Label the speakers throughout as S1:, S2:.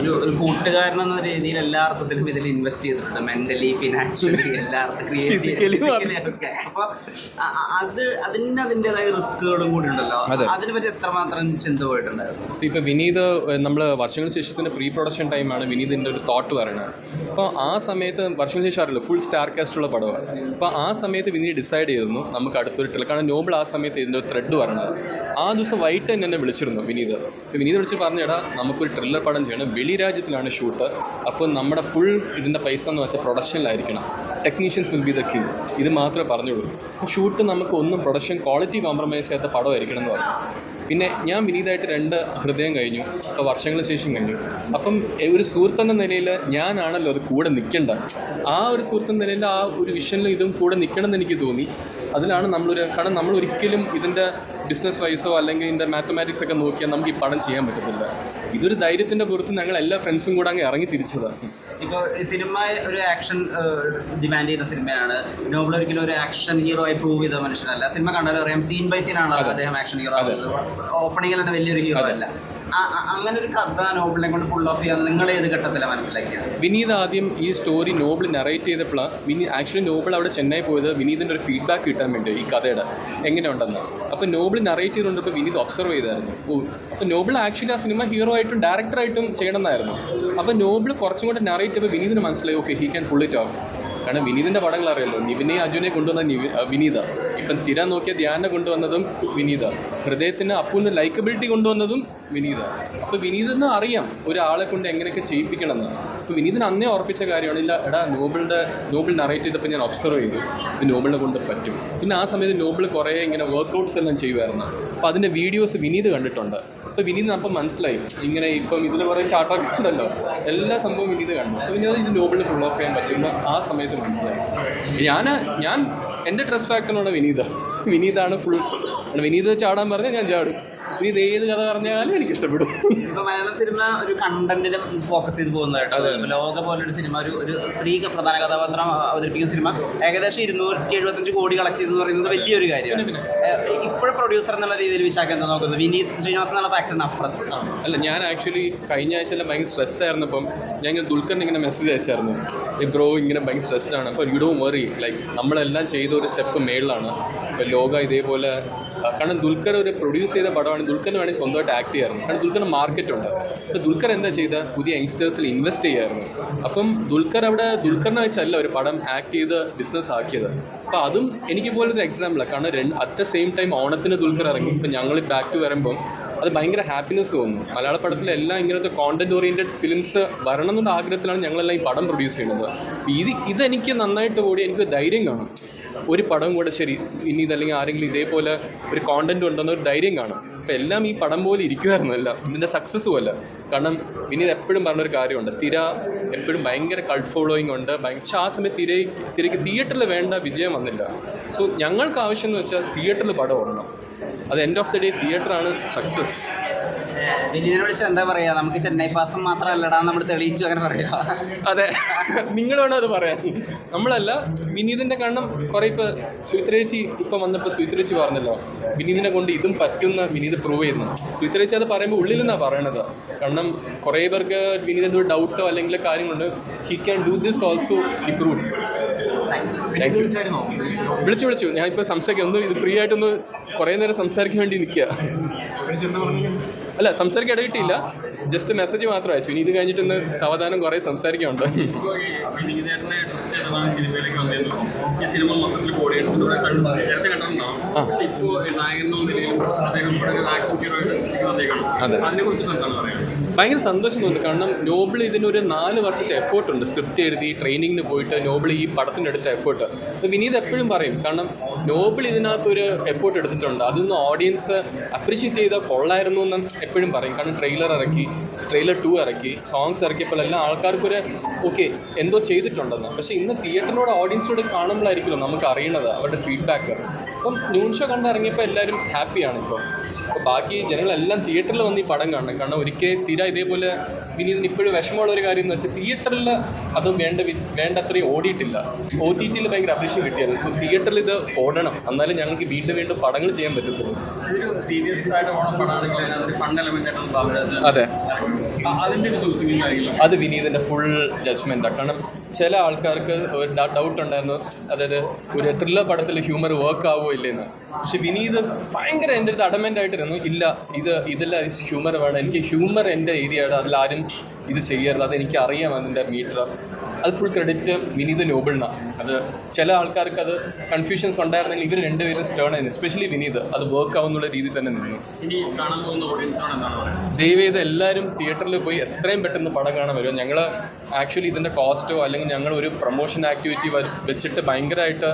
S1: ഒരു ഒരു കൂട്ടുകാരൻ എന്ന രീതിയിൽ എല്ലാ അർത്ഥത്തിലും ഇതിൽ ഇൻവെസ്റ്റ് ചെയ്തിട്ടുണ്ട് മെന്റലി ഫിനാൻഷ്യലി എല്ലാ അർത്ഥത്തിലും അപ്പൊ അത് അതിന് അതിന്റെതായ റിസ്കുകളും കൂടി ഉണ്ടല്ലോ.
S2: അതെ.
S1: അതിനെ പറ്റി എത്രമാത്രം ചിന്ത പോയിട്ടുണ്ടായിരുന്നു?
S2: സോ ഇപ്പോൾ വിനീത് നമ്മൾ വർഷങ്ങൾക്ക് ശേഷത്തിന്റെ പ്രീ പ്രൊഡക്ഷൻ ടൈമാണ് വിനീതിന്റെ ഒരു തോട്ട് പറയുന്നത്. അപ്പോൾ ആ സമയത്ത് വർഷങ്ങൾക്ക് ശേഷം അറിയില്ല ഫുൾ സ്റ്റാർ കാസ്റ്റ് ഉള്ള പടമാണ്. അപ്പോൾ ആ സമയത്ത് വിനീത് ഡിസൈഡ് ചെയ്തിരുന്നു നമുക്ക് അടുത്തൊരു ട്രിൽ കാരണം നോബിൾ ആ സമയത്ത് ഇതിന്റെ ഒരു ത്രെഡ് പറയണത് ആ ദിവസം വൈകിട്ട് തന്നെ എന്നെ വിളിച്ചിരുന്നു വിനീത്. വിനീത് വിളിച്ച് പറഞ്ഞേടാ നമുക്കൊരു ട്രില്ലർ പടം ചെയ്യണം. വെളി രാജ്യത്തിലാണ് ഷൂട്ട് അപ്പോൾ നമ്മുടെ ഫുൾ ഇതിന്റെ പൈസ എന്ന് വെച്ചാൽ പ്രൊഡക്ഷനിലായിരിക്കണം ടെക്നീഷ്യൻസ് വിൽ ബി ദ ഇത് മാത്രമേ പറഞ്ഞുള്ളൂ. അപ്പോൾ ഷൂട്ട് നമുക്ക് ഒന്നും പ്രൊഡക്ഷൻ ക്വാളിറ്റി കോംപ്രമൈസ് ചെയ്യാത്ത പടമായിരിക്കണം എന്ന് പറഞ്ഞു. പിന്നെ ഞാൻ വിനീതായിട്ട് രണ്ട് ഹൃദയം കഴിഞ്ഞു. അപ്പോൾ വർഷങ്ങൾ ശേഷം കഴിഞ്ഞു. അപ്പം ഒരു സുഹൃത്തെന്ന നിലയിൽ ഞാനാണല്ലോ അത് കൂടെ നിൽക്കേണ്ട ആ ഒരു സുഹൃത്തെന്ന നിലയിൽ ആ ഒരു വിഷനിലും ഇതും കൂടെ നിൽക്കണം എന്ന് എനിക്ക് തോന്നി. അതിലാണ് നമ്മളൊരു കാരണം നമ്മൾ ഒരിക്കലും ഇതിന്റെ ബിസിനസ് വൈസോ അല്ലെങ്കിൽ ഇതിന്റെ മാത്തമാറ്റിക്സ് ഒക്കെ നോക്കിയാൽ നമുക്ക് ഈ പടം ചെയ്യാൻ പറ്റത്തില്ല. ഇതൊരു ധൈര്യത്തിന്റെ പുറത്ത് ഞങ്ങൾ എല്ലാ ഫ്രണ്ട്സും കൂടെ അങ്ങ് ഇറങ്ങി തിരിച്ചതാണ്
S1: ഇപ്പോൾ സിനിമ ഒരു ആക്ഷൻ ഡിമാൻഡ് ചെയ്യുന്ന സിനിമയാണ്. നോബിൾ ഒരിക്കലും ഒരു ആക്ഷൻ ഹീറോ ആയി പ്രൂവ് ചെയ്ത മനുഷ്യനല്ല. സിനിമ കണ്ടാലും അറിയാം സീൻ ബൈ സീൻ ആണ് അദ്ദേഹം ആക്ഷൻ ഹീറോ ഓപ്പണിംഗിൽ തന്നെ വലിയൊരു ഹീറോ അല്ല. അങ്ങനെ ഒരു കഥ നോബിളിനെ കൊണ്ട് പുൾ ഓഫ് ചെയ്യാൻ നിങ്ങൾ ഏത് ഘട്ടത്തിലാണ് മനസ്സിലാക്കിയത്?
S2: വിനീത് ആദ്യം ഈ സ്റ്റോറി നോബിൾ നറേറ്റ് ചെയ്തപ്പോഴാണ് വിനി ആക്ച്വലി നോബിൾ അവിടെ ചെന്നൈ പോയത് വിനീതിന്റെ ഒരു ഫീഡ്ബാക്ക് കിട്ടാൻ വേണ്ടി ഈ കഥയുടെ. എങ്ങനെയുണ്ടെന്ന്. അപ്പോൾ നോബിൾ നറേറ്റ് ചെയ്തുകൊണ്ടപ്പോൾ വിനീത് ഒബ്സർവ് ചെയ്തായിരുന്നു. ഓ അപ്പോൾ നോബിൾ ആക്ച്വലി ആ സിനിമ ഹീറോ ആയിട്ടും ഡയറക്ടറായിട്ടും ചെയ്യണമെന്നായിരുന്നു. അപ്പോൾ നോബിൾ കുറച്ചും കൂടെ നറേറ്റ് ചെയ്തപ്പോൾ വിനീതിന് മനസ്സിലായി okay he can pull it off കാരണം വിനീതിന്റെ പടങ്ങൾ അറിയാലോ. നിവിനെ അജുനെ കൊണ്ടുവന്ന നിവി വിനീത. ഇപ്പം തിര നോക്കിയ ധ്യാന കൊണ്ടുവന്നതും വിനീത. ഹൃദയത്തിന് അപ്പുന്ന് ലൈക്കബിലിറ്റി കൊണ്ടുവന്നതും വിനീത. അപ്പോൾ വിനീതിന് അറിയാം ഒരാളെ കൊണ്ട് എങ്ങനെയൊക്കെ ചെയ്യിപ്പിക്കണമെന്ന്. അപ്പോൾ വിനീതിന് അന്നേ ഉറപ്പിച്ച കാര്യമാണ് ഇല്ല എടാ നോബിളുടെ നോബിൾ നറേറ്റ് ചെയ്തപ്പോൾ ഞാൻ ഒബ്സർവ് ചെയ്തു. ഇത് നോബിളിനെ കൊണ്ട് പറ്റും. പിന്നെ ആ സമയത്ത് നോബിൾ കുറേ ഇങ്ങനെ വർക്കൗട്ട്സ് എല്ലാം ചെയ്യുമായിരുന്നു. അപ്പോൾ അതിന്റെ വീഡിയോസ് വിനീത് കണ്ടിട്ടുണ്ട്. അപ്പോൾ വിനീത് അപ്പം മനസ്സിലായി. ഇങ്ങനെ ഇപ്പം ഇതിൽ കുറേ ചാട്ടൊക്കെ ഉണ്ടല്ലോ. എല്ലാ സംഭവം വിനീത് കണ്ടു. അപ്പോൾ വിനീത് ഇത് നോബിളിൽ ഫുൾ ഓഫ് ചെയ്യാൻ പറ്റുമെന്ന് ആ സമയത്ത് മനസ്സിലായി. ഞാൻ ഞാൻ എന്റെ ഡ്രസ് ഫാക്ടറിനോട് വിനീത. വിനീതാണ് ഫുൾ വിനീത് ചാടാൻ പറഞ്ഞാൽ ഞാൻ ചാടും. വിനീത് ഏത് കഥ പറഞ്ഞാലും എനിക്ക് ഇഷ്ടപ്പെടും
S1: ഇപ്പൊ മലയാളം സിനിമ ഒരു കണ്ടന്റിലും ഫോക്കസ് ചെയ്ത് പോകുന്നതായിട്ടോ ലോക പോലൊരു സിനിമ ഒരു ഒരു സ്ത്രീ പ്രധാന കഥാപാത്രം അവതരിപ്പിക്കുന്ന സിനിമ ഏകദേശം ഇരുന്നൂറ്റി എഴുപത്തഞ്ച് കോടി കളക്ട് ചെയ്തെന്ന് പറയുന്നത് വലിയൊരു കാര്യമാണ്. ഇപ്പോഴും പ്രൊഡ്യൂസർ എന്നുള്ള രീതിയിൽ വിശാഖ എന്താ നോക്കുന്നത്? വിനീത് ശ്രീനിവാസൻ എന്നുള്ള ഫാക്ടറിന് അപ്പുറത്ത്
S2: അല്ല ഞാൻ ആക്ച്വലി കഴിഞ്ഞ ആഴ്ച എല്ലാം ഭയങ്കര സ്ട്രെസ്ഡ് ആയിരുന്നപ്പം ഞാൻ ഇങ്ങനെ ദുൽഖറിന് ഇങ്ങനെ മെസ്സേജ് അയച്ചായിരുന്നു. ഈ ബ്രോ ഇങ്ങനെ ഭയങ്കര സ്ട്രെസ്ഡ് ആണ്. അപ്പോൾ യു ഡോ വറി ലൈക്ക് നമ്മളെല്ലാം ചെയ്ത ഒരു സ്റ്റെപ്പ് മേളിലാണ്. ഇപ്പോൾ ലോക ഇതേപോലെ കാരണം ദുൽഖർ ഒരു പ്രൊഡ്യൂസ് ചെയ്ത പടമാണ്. ദുൽഖറിന് വേണമെങ്കിൽ സ്വന്തമായിട്ട് ആക്ട് ചെയ്യായിരുന്നു കാരണം ദുൽഖറിന് മാർക്കറ്റ് ഉണ്ട്. അപ്പോൾ ദുൽഖർ എന്താ ചെയ്ത പുതിയ യങ്സ്റ്റേഴ്സിൽ ഇൻവെസ്റ്റ് ചെയ്യായിരുന്നു അപ്പം ദുൽഖർ അവിടെ ദുൽഖറിനെ വെച്ചല്ല ഒരു പടം ആക്ട് ചെയ്ത് ബിസിനസ് ആക്കിയത്. അപ്പോൾ അതും എനിക്ക് പോലൊരു എക്സാമ്പിളാണ് കാരണം രണ്ട് അറ്റ് ദ സെയിം ടൈം ഓണത്തിന് ദുൽഖർ ഇറങ്ങി. ഇപ്പം ഞങ്ങൾ ബാക്ക് വരുമ്പം അത് ഭയങ്കര ഹാപ്പിനെസ് തോന്നുന്നു. മലയാള പടത്തിലെല്ലാം ഇങ്ങനത്തെ കോണ്ടന്റ് ഓറിയന്റഡ് ഫിലിംസ് വരണം എന്നുള്ള ആഗ്രഹത്തിലാണ് ഞങ്ങളെല്ലാം ഈ പടം പ്രൊഡ്യൂസ് ചെയ്യുന്നത്. ഇത് ഇതെനിക്ക് നന്നായിട്ട് കൂടി എനിക്ക് ധൈര്യം കാണും. ഒരു പടം കൂടെ ശരി ഇനി ഇതല്ലെങ്കിൽ ആരെങ്കിലും ഇതേപോലെ ഒരു കോണ്ടന്റ് ഉണ്ടെന്ന ഒരു ധൈര്യം കാണും. അപ്പം എല്ലാം ഈ പടം പോലെ ഇരിക്കുമായിരുന്നു എല്ലാം. ഇതിന്റെ സക്സസ്സും അല്ല. കാരണം വിനീത് എപ്പോഴും പറഞ്ഞൊരു കാര്യമുണ്ട്. തിര എപ്പോഴും ഭയങ്കര കൾട്ട് ഫോളോയിങ് ഉണ്ട്. പക്ഷേ ആ സമയത്ത് തിര തിരക്ക് തിയേറ്ററിൽ വേണ്ട വിജയം വന്നില്ല. സോ ഞങ്ങൾക്ക് ആവശ്യം എന്ന് വെച്ചാൽ തിയേറ്ററിൽ പടം ഓടണം. അത് എൻഡ് ഓഫ് ദി ഡേ തിയേറ്ററാണ് സക്സസ്
S1: വിനീതിനെ വിളിച്ച് എന്താ പറയാ? നമുക്ക് ചെന്നൈ പാസം മാത്രമല്ലടാ നമ്മൾ തെളിയിച്ചു അങ്ങനെ പറയാ.
S2: അതെ. നിങ്ങൾ വേണം അത് പറയാൻ. നമ്മളല്ല വിനീതിന്റെ കാരണം കുറെ ഇപ്പൊ സുയിത്രേച്ചി ഇപ്പൊ വന്നപ്പോ സുയിത്രേച്ചി പറഞ്ഞല്ലോ വിനീതിനെ കൊണ്ട് ഇതും പറ്റുന്ന വിനീത് പ്രൂവ് ചെയ്യുന്നു. സുയിത്രേച്ചി അത് പറയുമ്പോൾ ഉള്ളിൽ നിന്നാണ് പറയണത്. കാരണം കുറേ പേർക്ക് വിനീതിന്റെ ഒരു ഡൗട്ടോ അല്ലെങ്കിൽ കാര്യങ്ങളുണ്ട്. He can do this also he prove thank you വിളിച്ചു വിളിച്ചു. ഞാൻ ഇപ്പോൾ സംസാരിക്കാം. ഒന്ന് ഇത് ഫ്രീ ആയിട്ടൊന്ന് കുറേ നേരം സംസാരിക്കാൻ വേണ്ടി നിൽക്കുക അല്ല സംസാരിക്കാൻ ഇടകിട്ടില്ല ജസ്റ്റ് മെസ്സേജ് മാത്രം അയച്ചു. ഇനി ഇത് കഴിഞ്ഞിട്ട് ഇന്ന് സാവധാനം കുറേ സംസാരിക്കാനുണ്ട്.
S3: സിനിമയിലേക്ക് പക്ഷെ ഇപ്പോൾ നായകൻ എന്ന നിലയിൽ അദ്ദേഹം ഇവിടെ ഒരു ആക്ഷൻ ഹീറോ ആയിട്ട്. അതിനെ കുറിച്ചിട്ട് എന്താണ്
S2: ഭയങ്കര സന്തോഷം തോന്നുന്നു. കാരണം നോബിൾ ഇതിനൊരു നാല് വർഷത്തെ എഫേർട്ട് ഉണ്ട്. സ്ക്രിപ്റ്റ് എഴുതി ട്രെയിനിങ്ങിന് പോയിട്ട് നോബിൾ ഈ പടത്തിനെടുത്ത എഫേർട്ട് വിനീത് എപ്പോഴും പറയും കാരണം നോബിൾ ഇതിനകത്തൊരു എഫേർട്ട് എടുത്തിട്ടുണ്ട്. അതൊന്ന് ഓഡിയൻസ് അപ്രീഷിയേറ്റ് ചെയ്താൽ കൊള്ളായിരുന്നു എന്ന് എപ്പോഴും പറയും. കാരണം ട്രെയിലർ ഇറക്കി ട്രെയിലർ ടു ഇറക്കി സോങ്സ് ഇറക്കിയപ്പോൾ എല്ലാം ആൾക്കാർക്കൊരു ഓക്കെ എന്തോ ചെയ്തിട്ടുണ്ടെന്ന്. പക്ഷേ ഇന്ന് തിയേറ്ററിനോട് ഓഡിയൻസിനോട് കാണുമ്പോഴായിരിക്കുമല്ലോ നമുക്ക് അറിയണത് അവരുടെ ഫീഡ്ബാക്ക് അപ്പം ന്യൂൺ ഷോ കണ്ടിറങ്ങിയപ്പോൾ എല്ലാവരും ഹാപ്പിയാണ് ഇപ്പോൾ അപ്പോൾ ബാക്കി ജനങ്ങളെല്ലാം തിയേറ്ററിൽ വന്ന് ഈ പടം കാണണം. കാരണം ഒരിക്കൽ തീരെ ഇതേപോലെ വിനീതിന് ഇപ്പോഴും വിഷമമുള്ള ഒരു കാര്യം എന്ന് വെച്ചാൽ തിയേറ്ററിൽ അത് വേണ്ട വി- വേണ്ടത്രയും ഓടിയിട്ടില്ല. ഒ ടി ടിയിൽ ഭയങ്കര അപ്രീഷിയേഷൻ കിട്ടിയായിരുന്നു. സോ തിയേറ്ററിൽ ഇത് ഓടണം. എന്നാലും ഞങ്ങൾക്ക് വീണ്ടും വീണ്ടും പടങ്ങൾ ചെയ്യാൻ പറ്റത്തുള്ളൂ. അതെ. അത് വിനീതിന്റെ ഫുൾ ജഡ്ജ്മെന്റാണ് കാരണം ചില ആൾക്കാർക്ക് ഒരു ഡൗട്ട് ഉണ്ടായിരുന്നു. അതായത് ഒരു ത്രില്ലർ പടത്തിൽ ഹ്യൂമർ വർക്ക് ആവുമോ ഇല്ലെന്ന്. പക്ഷെ വിനീത് ഭയങ്കര എന്റെ അടുത്ത് അഡമെന്റ് ആയിട്ടിരുന്നു ഇല്ല ഇത് ഇതെല്ലാം ഹ്യൂമർ വേണം എനിക്ക് ഹ്യൂമർ എന്റെ ഏരിയയാണ് അതിലാരും ഇത് ചെയ്യരുത്. അതെനിക്ക് അറിയാം അതിന്റെ മീറ്റർ അത് ഫുൾ ക്രെഡിറ്റ് വിനീത് നോബിളിനാണ് അത് ചില ആൾക്കാർക്ക് അത് കൺഫ്യൂഷൻസ് ഉണ്ടായിരുന്നെങ്കിൽ ഇവർ രണ്ടുപേരും സ്റ്റേൺ ആയിരുന്നു. എസ്പെഷ്യലി വിനീത്. അത് വർക്ക് ആവുന്നുള്ള രീതിയിൽ തന്നെ നിന്നു. ദയവേത് എല്ലാവരും തിയേറ്ററിൽ പോയി എത്രയും പെട്ടെന്ന് പടം കാണാൻ വരും. ഞങ്ങൾ ആക്ച്വലി ഇതിന്റെ കോസ്റ്റോ അല്ലെങ്കിൽ ഞങ്ങൾ ഒരു പ്രൊമോഷൻ ആക്ടിവിറ്റി വെച്ചിട്ട് ഭയങ്കരമായിട്ട്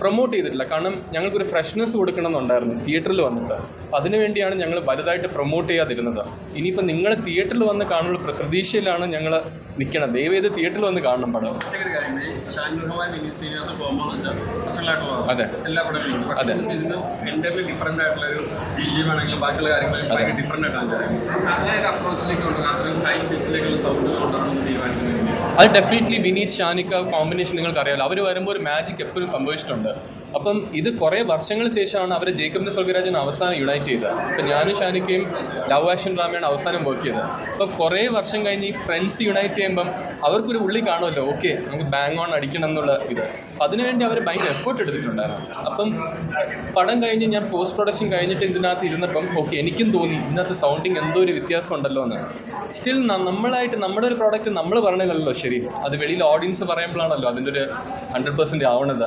S2: പ്രൊമോട്ട് ചെയ്തിട്ടില്ല. കാരണം ഞങ്ങൾക്കൊരു ഫ്രഷ്നെസ് കൊടുക്കണം എന്നുണ്ടായിരുന്നു തിയേറ്ററിൽ വന്നിട്ട്. അപ്പം അതിനുവേണ്ടിയാണ് ഞങ്ങൾ വലുതായിട്ട് പ്രൊമോട്ട് ചെയ്യാതിരുന്നത്. ഇനിയിപ്പോൾ നിങ്ങൾ തിയേറ്ററിൽ വന്ന് കാണുന്ന പ്ര- പ്രതീക്ഷയിലാണ് ഞങ്ങൾ നിൽക്കണം ദയവേത് തിയേറ്ററിൽ വന്ന് കാണണം പടം.
S3: ആയിട്ടുള്ള ഒരു കാര്യം ഷാൻഹുമായി വിനീത് ശ്രീനിവാസ പോകുമ്പോൾ വെച്ചാൽ പ്രൊഫഷണലായിട്ടുള്ള
S2: അതെ.
S3: എല്ലാ സൗണ്ട് ഉണ്ട്.
S2: അതെ. അത് ഡെഫിനറ്റ്ലി വിനീത് ഷാനിക്ക കോമ്പിനേഷൻ നിങ്ങൾക്ക് അറിയാമല്ലോ അവർ വരുമ്പോൾ ഒരു മാജിക് എപ്പോഴും സംഭവിച്ചിട്ടുണ്ട്. അപ്പം ഇത് കുറേ വർഷങ്ങൾ ശേഷമാണ് അവർ ജേക്കബിന്റെ സ്വർഗരാജൻ അവസാനം യുണൈറ്റ് ചെയ്തത്. അപ്പം ഞാനും ഷാനിക്കയും ലവ് ആക്ഷൻ ഡ്രാമയാണ് അവസാനം വർക്ക് ചെയ്തത്. അപ്പം കുറേ വർഷം കഴിഞ്ഞ് ഈ ഫ്രണ്ട്സ് യുണൈറ്റ് ചെയ്യുമ്പം അവർക്കൊരു ഉള്ളി കാണുമല്ലോ. ഓക്കെ നമുക്ക് ബാങ്ക് ഓൺ അടിക്കണം എന്നുള്ള ഇത്. അപ്പം അതിനുവേണ്ടി അവർ ഭയങ്കര എഫേർട്ട് എടുത്തിട്ടുണ്ടായിരുന്നു. അപ്പം പടം കഴിഞ്ഞ് ഞാൻ പോസ്റ്റ് പ്രൊഡക്ഷൻ കഴിഞ്ഞിട്ട് ഇതിനകത്ത് ഇരുന്നപ്പം ഓക്കെ എനിക്കും തോന്നി ഇതിനകത്ത് സൗണ്ടിങ് എന്തോ ഒരു വ്യത്യാസം ഉണ്ടല്ലോ എന്ന്. സ്റ്റിൽ നമ്മളായിട്ട് നമ്മുടെ ഒരു പ്രോഡക്റ്റ് നമ്മൾ പറഞ്ഞില്ലല്ലോ ശരി. അത് വെളിയിൽ ഓഡിയൻസ് പറയുമ്പോഴാണല്ലോ അതിന്റെ ഒരു ഹൺഡ്രഡ് പെർസെന്റ് ആവണത്.